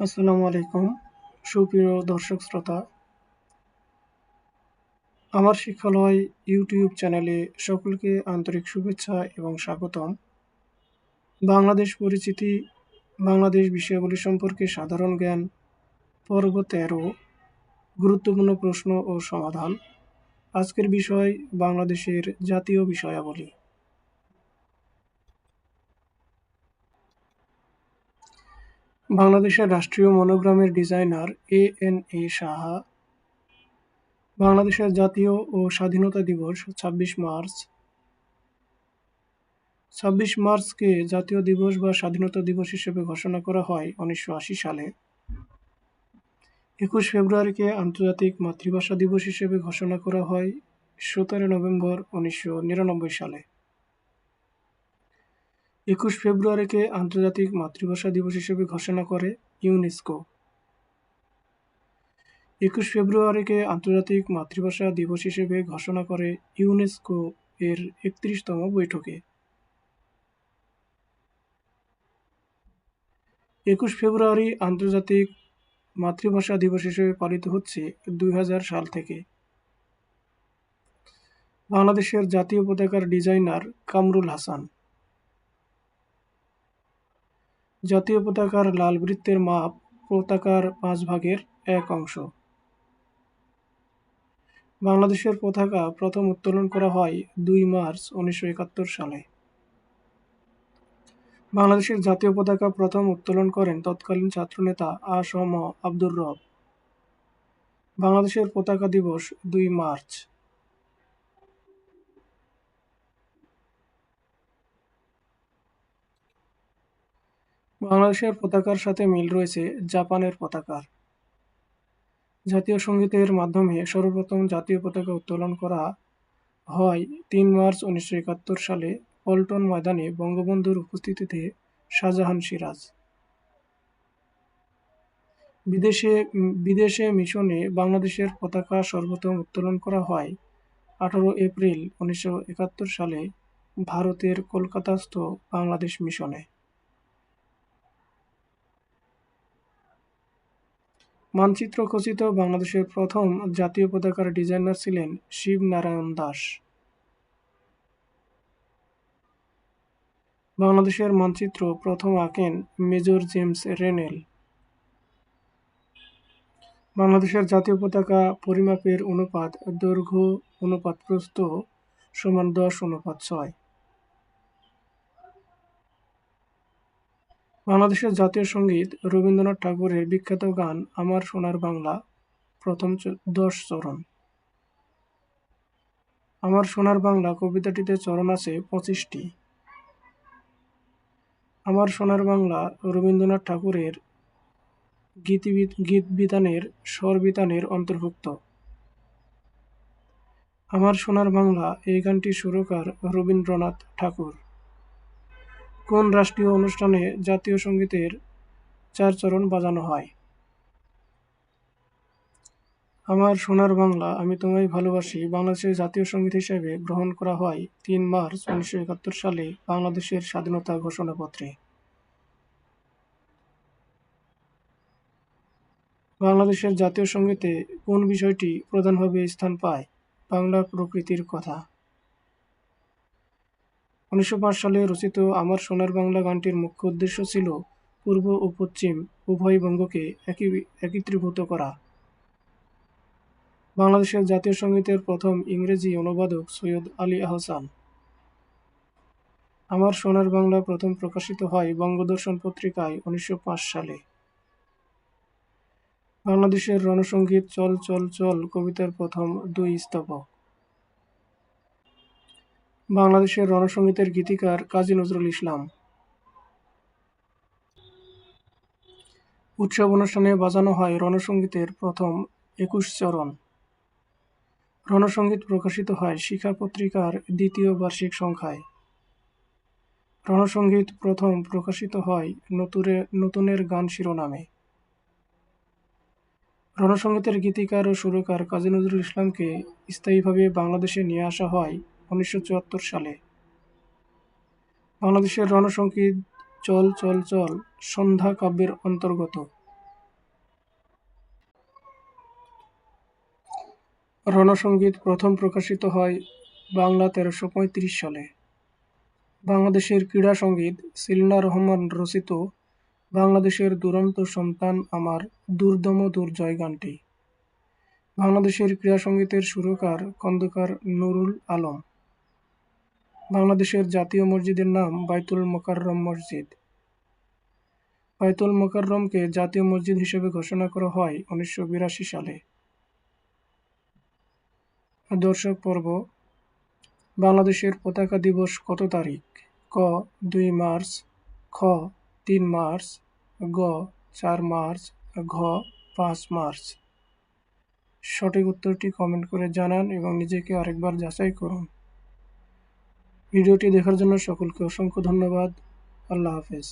আসসালামু আলাইকুম, সুপ্রিয় দর্শক শ্রোতা। আমার শিক্ষালয় ইউটিউব চ্যানেলে সকলকে আন্তরিক শুভেচ্ছা এবং স্বাগতম। বাংলাদেশ পরিচিতি, বাংলাদেশ বিষয়াবলী সম্পর্কে সাধারণ জ্ঞান পর্ব তেরো গুরুত্বপূর্ণ প্রশ্ন ও সমাধান। আজকের বিষয় বাংলাদেশের জাতীয় বিষয়াবলী। বাংলাদেশের রাষ্ট্রীয় মনোগ্রামের designer A N A Saha. বাংলাদেশের জাতীয় ও স্বাধীনতা দিবস ছাব্বিশ মার্চ। ছাব্বিশ মার্চকে জাতীয় দিবস বা স্বাধীনতা দিবস হিসেবে ঘোষণা করা হয় উনিশশো আশি সালে। একুশ ফেব্রুয়ারিকে আন্তর্জাতিক মাতৃভাষা দিবস হিসেবে ঘোষণা করা হয় সতেরো নভেম্বর উনিশশো নিরানব্বই সালে। একুশ ফেব্রুয়ারিকে আন্তর্জাতিক মাতৃভাষা দিবস হিসেবে ঘোষণা করে ইউনেস্কো। একুশ ফেব্রুয়ারিকে আন্তর্জাতিক মাতৃভাষা দিবস হিসেবে ঘোষণা করে ইউনেস্কো এর একত্রিশতম বৈঠকে। একুশ ফেব্রুয়ারি আন্তর্জাতিক মাতৃভাষা দিবস হিসেবে পালিত হচ্ছে দুই হাজার সাল থেকে। বাংলাদেশের জাতীয় পতাকার ডিজাইনার কামরুল হাসান। জাতীয় পতাকার লাল বৃত্তের মাপ পতাকার পাঁচ ভাগের এক অংশ। বাংলাদেশের পতাকা প্রথম উত্তোলন করা হয় দুই মার্চ উনিশশো একাত্তর সালে। বাংলাদেশের জাতীয় পতাকা প্রথম উত্তোলন করেন তৎকালীন ছাত্রনেতা আ.স.ম আব্দুর রব। বাংলাদেশের পতাকা দিবস দুই মার্চ। বাংলাদেশের পতাকার সাথে মিল রয়েছে জাপানের পতাকার জাতীয় সঙ্গীতের মাধ্যমে সর্বপ্রথম জাতীয় পতাকা উত্তোলন করা হয় তিন মার্চ উনিশশো একাত্তর সালে পল্টন ময়দানে বঙ্গবন্ধুর উপস্থিতিতে শাহজাহান সিরাজ। বিদেশে বিদেশে মিশনে বাংলাদেশের পতাকা সর্বপ্রথম উত্তোলন করা হয় আঠারো এপ্রিল উনিশশো একাত্তর সালে ভারতের কলকাতাস্থ বাংলাদেশ মিশনে। মানচিত্র খচিত বাংলাদেশের প্রথম জাতীয় পতাকার ডিজাইনার ছিলেন শিব নারায়ণ দাস। বাংলাদেশের মানচিত্র প্রথম আঁকেন মেজর জেমস রেনেল। বাংলাদেশের জাতীয় পতাকা পরিমাপের অনুপাত দৈর্ঘ্য অনুপাত প্রস্থ সমান দশ অনুপাত ছয়। বাংলাদেশের জাতীয় সংগীত রবীন্দ্রনাথ ঠাকুরের বিখ্যাত গান আমার সোনার বাংলা, প্রথম দশ চরণ। আমার সোনার বাংলা কবিতাটিতে চরণ আছে পঁচিশটি। আমার সোনার বাংলা রবীন্দ্রনাথ ঠাকুরের গীত বিতানের স্বর বিতানের অন্তর্ভুক্ত। আমার সোনার বাংলা এই গানটি সুরকার রবীন্দ্রনাথ ঠাকুর। কোন রাষ্ট্রীয় অনুষ্ঠানে জাতীয় সঙ্গীতের চার চরণ বাজানো হয়? আমার সোনার বাংলা আমি তোমায় ভালোবাসি বাংলাদেশের জাতীয় সংগীত হিসেবে গ্রহণ করা হয় তিন মার্চ উনিশশো একাত্তর সালে বাংলাদেশের স্বাধীনতা ঘোষণাপত্রে। বাংলাদেশের জাতীয় সঙ্গীতে কোন বিষয়টি প্রধানভাবে স্থান পায়? বাংলা প্রকৃতির কথা। উনিশশো পাঁচ সালে রচিত আমার সোনার বাংলা গানটির মুখ্য উদ্দেশ্য ছিল পূর্ব ও পশ্চিম উভয় বঙ্গকে একীভূত করা। বাংলাদেশের জাতীয় সঙ্গীতের প্রথম ইংরেজি অনুবাদক সৈয়দ আলী আহসান। আমার সোনার বাংলা প্রথম প্রকাশিত হয় বঙ্গদর্শন পত্রিকায় উনিশশো পাঁচ সালে। বাংলাদেশের রণসঙ্গীত চল চল চল কবিতার প্রথম দুই স্তবক। বাংলাদেশের রণসঙ্গীতের গীতিকার কাজী নজরুল ইসলাম। উৎসব অনুষ্ঠানে বাজানো হয় রণসঙ্গীতের প্রথম একুশ চরণ। রণসঙ্গীত প্রকাশিত হয় শিখা পত্রিকার দ্বিতীয় বার্ষিক সংখ্যায়। রণসঙ্গীত প্রথম প্রকাশিত হয় নতুরে, নতুনের গান শিরোনামে। রণসঙ্গীতের গীতিকার ও সুরকার কাজী নজরুল ইসলামকে স্থায়ীভাবে বাংলাদেশে নিয়ে আসা হয় উনিশশো চুয়াত্তর সালে। বাংলাদেশের রণসংগীত চল চল চল সন্ধ্যা কাব্যের অন্তর্গত। রণসঙ্গীত প্রথম প্রকাশিত হয় বাংলা তেরোশো পঁয়ত্রিশ সালে। বাংলাদেশের ক্রীড়া সংগীত সিলনা রহমান রচিত বাংলাদেশের দুরন্ত সন্তান আমার দুর্দম দুর্জয় গানটি। বাংলাদেশের ক্রীড়া সঙ্গীতের সুরকার খন্দকার নুরুল আলম। বাংলাদেশের জাতীয় মসজিদের নাম বাইতুল মোকাররম মসজিদ। বাইতুল মোকাররমকে জাতীয় মসজিদ হিসেবে ঘোষণা করা হয় উনিশশো বিরাশি সালে। দর্শক পর্ব, বাংলাদেশের পতাকা দিবস কত তারিখ? ক, দুই মার্চ, খ, তিন মার্চ, গ, চার মার্চ, ঘ, পাঁচ মার্চ। সঠিক উত্তরটি কমেন্ট করে জানান এবং নিজেকে আরেকবার যাচাই করুন। ভিডিওটি দেখার জন্য সকলকে অসংখ্য ধন্যবাদ। আল্লাহ হাফেজ।